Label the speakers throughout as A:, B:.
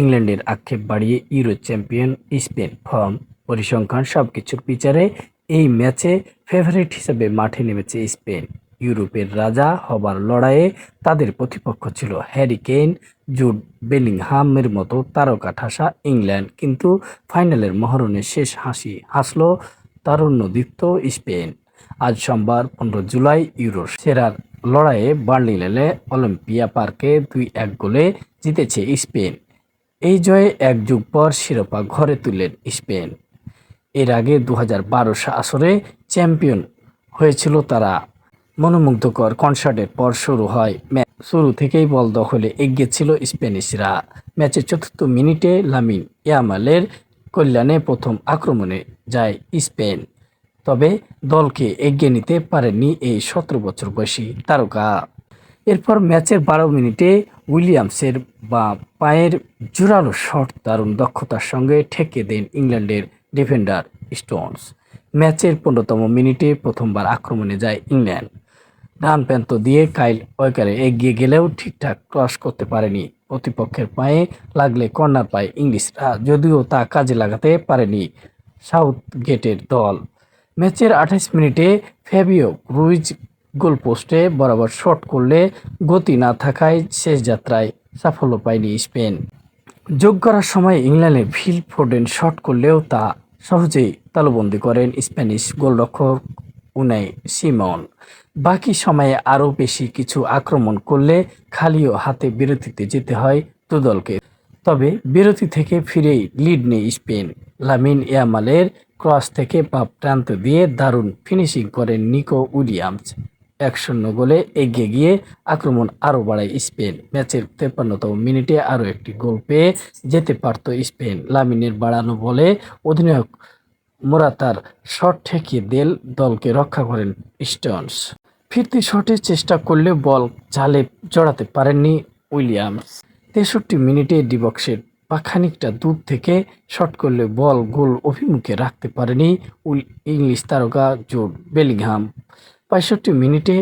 A: ইংল্যান্ডের আক্ষেপ বাড়িয়ে ইউরো চ্যাম্পিয়ন স্পেন ফর্ম পরিসংখ্যান সবকিছুর বিচারে এই ম্যাচে ফেভারিট হিসেবে মাঠে নেমেছে স্পেন। ইউরোপের রাজা হবার লড়াইয়ে তাদের প্রতিপক্ষ ছিল হ্যারি কেইন, জুড বেলিংহামের মতো তারকা ঠাসা ইংল্যান্ড। কিন্তু ফাইনালের মহরণে শেষ হাসি হাসল তারুণ্যদীপ্ত স্পেন। আজ সোমবার পনেরো জুলাই ইউরোর সেরার লড়াইয়ে বার্লিনেলে অলিম্পিয়া পার্কে দুই এক গোলে জিতেছে স্পেন। এই জয়ে এক যুগ পর শিরোপা ঘরে তুললেন স্পেন। এর আগে দু হাজার আসরে চ্যাম্পিয়ন হয়েছিল তারা। মনোমুগ্ধকর কনসার্টের পর শুরু হয় ম্যাচ। শুরু থেকেই বল দখলে এগিয়ে ছিল স্প্যানিশরা ম্যাচের চতুর্থ মিনিটে লামিন ইয়ামালের কল্যাণে প্রথম আক্রমণে যায় স্পেন। তবে দলকে এগিয়ে নিতে পারেনি এই সতেরো বছর বয়সী তারকা। এরপর ম্যাচের বারো মিনিটে উইলিয়ামসের বা পায়ের জোরালো শট দারুণ দক্ষতার সঙ্গে ঠেকে দেন ইংল্যান্ডের ডিফেন্ডার স্টোনস। ম্যাচের পনেরোতম মিনিটে প্রথমবার আক্রমণে যায় ইংল্যান্ড। ডান প্যান্ত দিয়ে কাইল ওয়েকারে এগিয়ে গেলেও ঠিকঠাক ক্রস করতে পারেনি। প্রতিপক্ষের পায়ে লাগলে কর্নার পায় ইংলিশরা, যদিও তা কাজে লাগাতে পারেনি সাউথ গেটের দল। ম্যাচের আঠাশ মিনিটে ফ্যাবিও রুইজ গোলপোস্টে বরাবর শট করলে গতি না থাকায় শেষ যাত্রায় সাফল্য পায়নি স্পেন। যোগ করার সময় ইংল্যান্ডের ফিল ফোর্ডেন শট করলেও তা সহজেই তালুবন্দি করেন স্প্যানিশ গোলরক্ষক উনাই সিমন। বাকি সময়ে আরও বেশি কিছু আক্রমণ করলে খালিও হাতে বিরতিতে যেতে হয় দুদলকে তবে বিরতি থেকে ফিরেই লিড নেই স্পেন। লামিন ইয়ামালের ক্রস থেকে পাপ প্রান্ত দিয়ে দারুণ ফিনিশিং করেন নিকো উইলিয়ামস। এক শূন্য গোলে এগিয়ে গিয়ে আক্রমণ আরও বাড়ায় স্পেন। ম্যাচের তেপ্পান্নতম মিনিটে আরও একটি গোল পেয়ে যেতে পারত স্পেন। লামিনের বাড়ানো বলে অধিনায়ক মোরাতার শট ঠেকিয়ে দেল, দলকে রক্ষা করেন স্টোনস। ফিরতি শটে চেষ্টা করলে বল জালে জড়াতে পারেননি উইলিয়ামস। তেষট্টি মিনিটে ডিবক্সের বা খানিকটা দূর থেকে শট করলে বল গোল অভিমুখে রাখতে পারেনি ইংলিশ তারকা জোড বেলিংহাম। পঁয়ষট্টি মিনিটে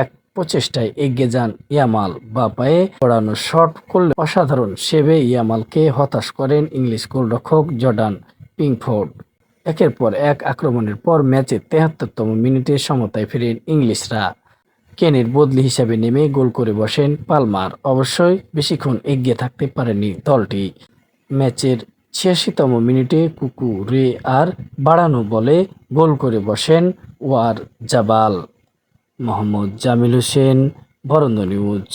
A: এক প্রচেষ্টায় এগিয়ে যান ইয়ামাল বা পায়ে পড়ানো শট করলে অসাধারণ সেবে ইয়ামালকে হতাশ করেন ইংলিশ গোলরক্ষক জর্ডান পিংফোর্ড। একের পর এক আক্রমণের পর ম্যাচের তেহাত্তরতম মিনিটে সমতায় ফিরেন ইংলিশরা। কেনের বদলি হিসাবে নেমে গোল করে বসেন পালমার। অবশ্যই বেশিক্ষণ এগিয়ে থাকতে পারেনি দলটি। ম্যাচের ছিয়াশিতম মিনিটে কুকু রে আর বাড়ানো বলে গোল করে বসেন ওয়ার জাবাল। মোহাম্মদ জামিল হোসেন, বরন্দ নিউজ।